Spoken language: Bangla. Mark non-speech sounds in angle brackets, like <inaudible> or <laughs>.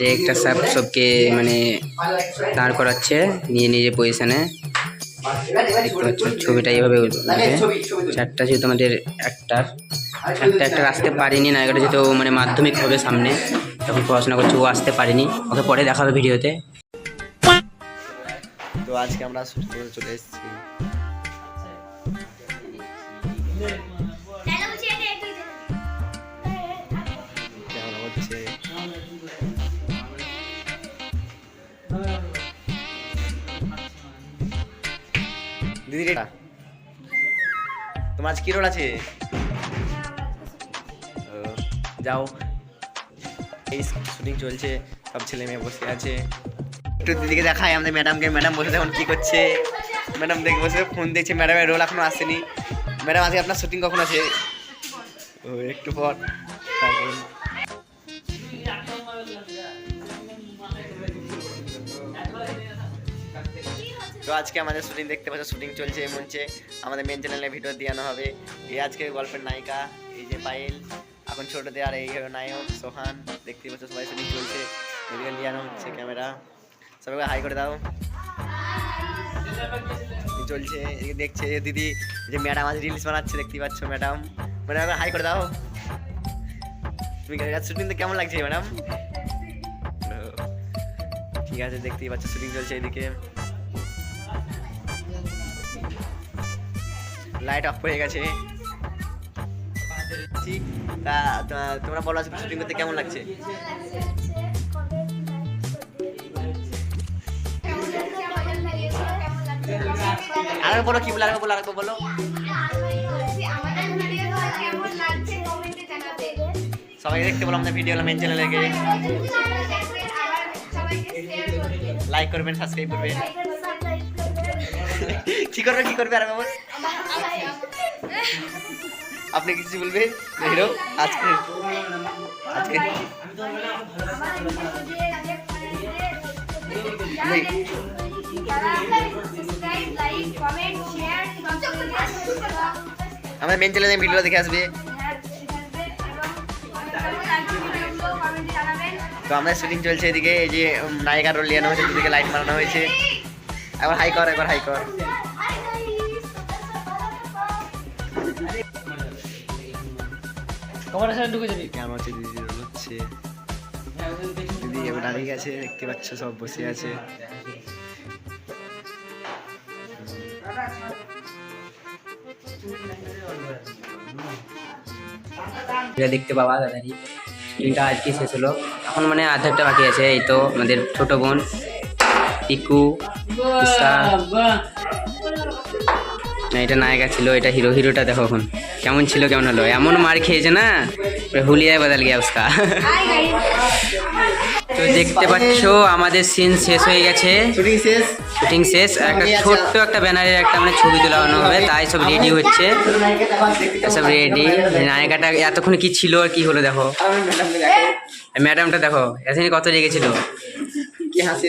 ডিরেক্টর সাহেব সবকে মানে দাঁড় করাচ্ছে, নিয়ে নিজে পজিশনে দেখতে পাচ্ছ, ছবিটা এইভাবে চারটা যেহেতু আমাদের একটার একটা একটা আসতে পারিনি, নায়িকাটা যেহেতু মানে মাধ্যমিক হবে সামনে, তখন পড়াশোনা করছে, ও আসতে পারিনি, ওকে পরে দেখা হবে ভিডিওতে। তো আজকে আমরা চলে এসেছি। দিদি রেটা তোমার আজ কি রোল আছে? যাও। এই শুটিং চলছে, সব ছেলে মেয়ে বসে আছে। একটু দিদিকে দেখাই, আমাদের ম্যাডামকে। ম্যাডাম বসে দেখুন কি করছে। ম্যাডাম দেখে, বসে ফোন দেখছে, ম্যাডামের রোল এখনও আসেনি। ম্যাডাম, আজকে আপনার শুটিং কখন আছে? ও, একটু পর। তো আজকে আমাদের শুটিং দেখতে পাচ্ছ, শুটিং চলছে এই মঞ্চে আমাদের মেন চ্যানেলে ভিডিও দেওয়ানো হবে। এই আজকে গল্পের নায়িকা, এই যে পায়েল, এখন ছোট দেওয়ার এই নায়ক, সোহান। দেখতে পাচ্ছ সবাই শুটিং চলছে। এদিকে লিয়ানো হচ্ছে ক্যামেরা। সবাইকে হাই করে দাও। চলছে, এদিকে দেখছে দিদি যে ম্যাডাম আজ রিলস বানাচ্ছে, দেখতে পাচ্ছ ম্যাডাম। ম্যাডাম হাই করে দাও। তুমি শুটিং তো কেমন লাগছে ম্যাডাম? ঠিক আছে, দেখতেই পাচ্ছ, শুটিং চলছে এদিকে। লাইট অফ হয়ে গেছে। ঠিক তা তোমরা বলো আজকে শুটিং করতে কেমন লাগছে? আরেকবার বলো কি বলো আরেকবার বলো আরেকবার বলো। সবাই দেখতে বলো আমাদের ভিডিও মেন চ্যানেলে গিয়ে। লাইক করবেন সাবস্ক্রাইব করবেন। <laughs> কি করবে কি করবে আরেকবার বল। আপনি কিছু বলবেন? হিরো আজকে আজকে আমাদের মেন চ্যানেলে ভিডিও দেখে আসবে। তো আমাদের শুটিং চলছে এদিকে এই যে উম, নায়িকার রোল লিয়ানো হয়েছে দুদিকে লাইট মারানো হয়েছে। একবার হাই কর একবার হাই কর। কেমন হচ্ছে দিদি রোল হচ্ছে দিদি এবার দাঁড়িয়ে গেছে দেখতে পাচ্ছ সব বসে আছে। দেখতে পাওয়া দাদারি শুটিংটা আজকে শেষ হলো। এখন মানে আধারটা বাকি আছে এই তো আমাদের ছোট বোন। না এটা নায়িকা ছিল এটা হিরো হিরোটা দেখো এখন। কেমন ছিল কেমন হলো? এমন মার খেয়েছে না? হুলিয়ায় বদল গিয়া উস্কা তো দেখতে পাচ্ছ আমাদের সিন শেষ হয়ে গেছে। শুটিং শেষ? শুটিং শেষ। একটা ছোট্ট একটা ব্যানারের একটা মানে ছবি তোলানো হবে তাই সব রেডি হচ্ছে। সব রেডি নায়িকাটা এতক্ষণ কি ছিল আর কি হলো দেখো। ম্যাডামটা দেখো এতদিন কত রেগেছিল। কি হাসি